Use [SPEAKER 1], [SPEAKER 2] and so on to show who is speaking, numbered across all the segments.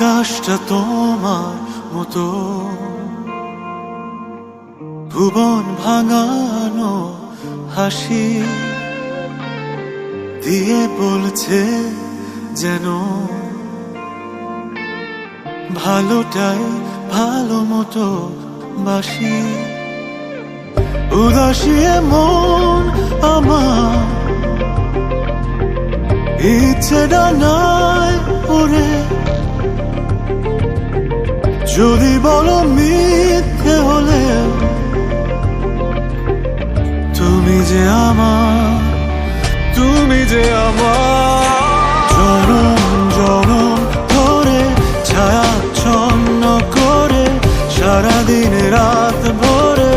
[SPEAKER 1] আকাশটা তোমার মতো। ভুবন ভাঙানো হাসি দিয়ে বলছে যেন ভালোটাই ভালো মতো বাসি। উদাসী মন আমার ইচ্ছে ডানায় পড়ে। যদি বলো মিথ্যে হলে, তুমি যে আমার, তুমি যে আমার। জনম জনম ধরে ছায়াচ্ছন্ন করে, সারাদিন রাত ভরে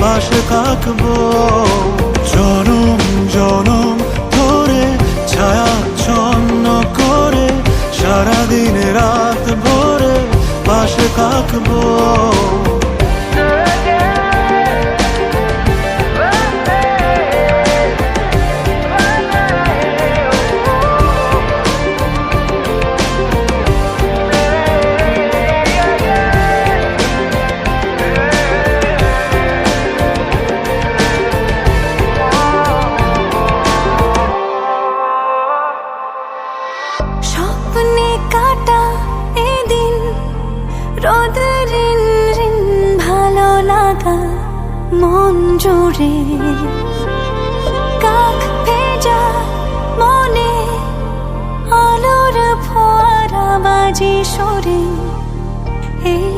[SPEAKER 1] পাশে থাকব।
[SPEAKER 2] রোদে রিন রিন ভালো লাগা, মন মনে, আলোর এই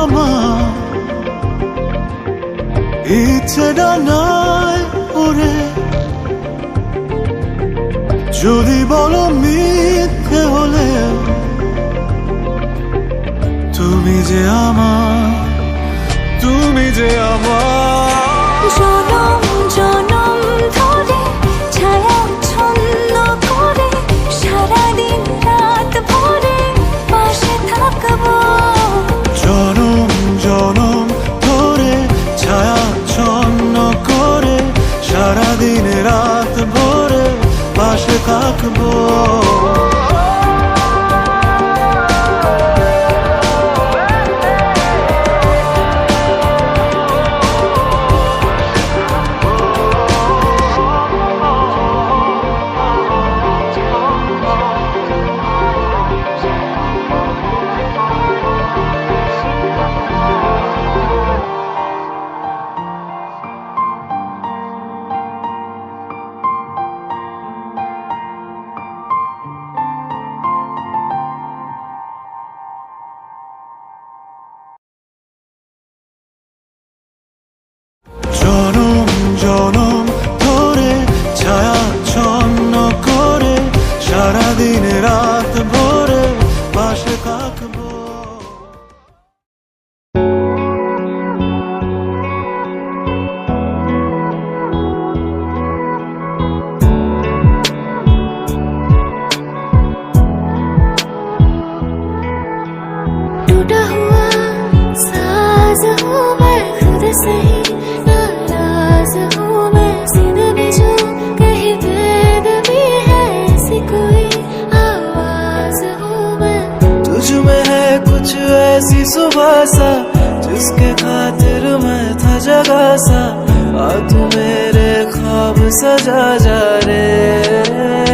[SPEAKER 1] আমার, ইচ্ছে ডানায় ওরে। যদি বলো মিথ্যে যে আমার তুমি যে আমার।
[SPEAKER 3] खातिर मैं था जगा सा आ तू मेरे ख्वाब सजा जा रे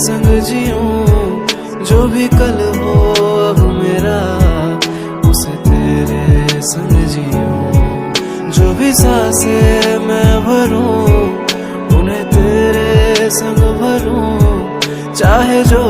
[SPEAKER 2] संग
[SPEAKER 3] जीऊं जो भी कल हो, अब मेरा उसे तेरे संग जीऊं जो भी सांसे मैं भरूं, उन्हें तेरे संग भरूं, चाहे जो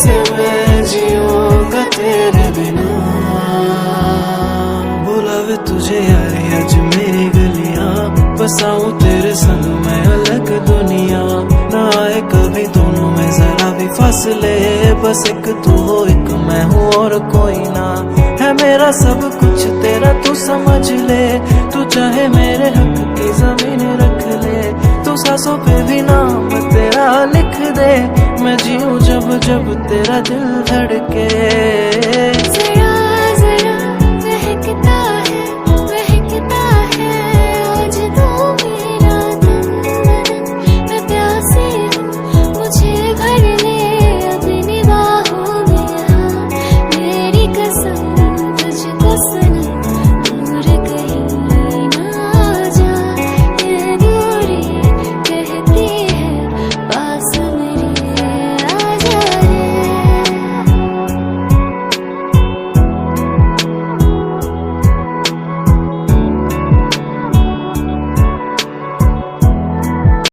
[SPEAKER 3] कैसे मैं जीऊंगा तेरे
[SPEAKER 2] बिना बुलावे
[SPEAKER 3] तुझे यारी आज मेरी गलियां बसाऊं तेरे संग मैं अलग दुनिया ना आए कभी दोनों में जरा भी फसले बस एक तू हो एक मैं हूँ और कोई ना है मेरा सब कुछ तेरा तू समझ ले तू चाहे मेरे हक की जमीन रख ले तू सासों पे भी ना मत दे। मैं जीऊँ जब जब तेरा दिल धड़के।